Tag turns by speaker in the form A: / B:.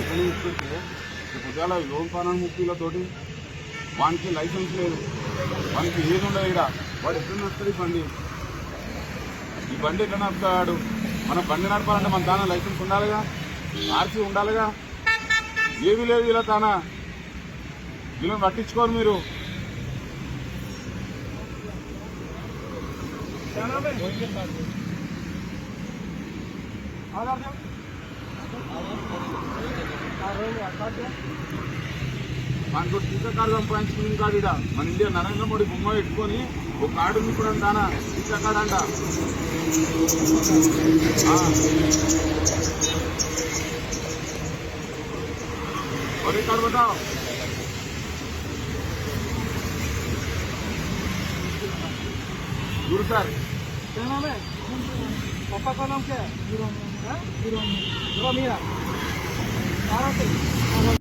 A: ఎక్కడ పొద్దుగాల లోన్ పాలన ముప్పీలతోటి వానికి లైసెన్స్ లేదు. వానికి ఏది ఉండదు ఇక్కడ. వాడు ఎక్కడ నడుస్తుంది ఈ బండి? ఈ బండి ఎట్లా నడుపుతాడు? మన బండి నడపాలంటే మన తాన లైసెన్స్ ఉండాలిగా? ఆర్సీ ఉండాలిగా? ఏమీ లేదు ఇలా తానా? వీళ్ళని పట్టించుకోరు మీరు. మనకు టీకా కార్డు సంపాదించుకుని కాదు ఇక్కడ మన ఇండియా నరేంద్ర మోడీ బొమ్మ పెట్టుకొని ఒక కార్డు ఉంది కూడా అంటాన టీకా కార్డు అంట ఒరే
B: గురు సార్. పప్ప హీరో హీరో మీరా? natin.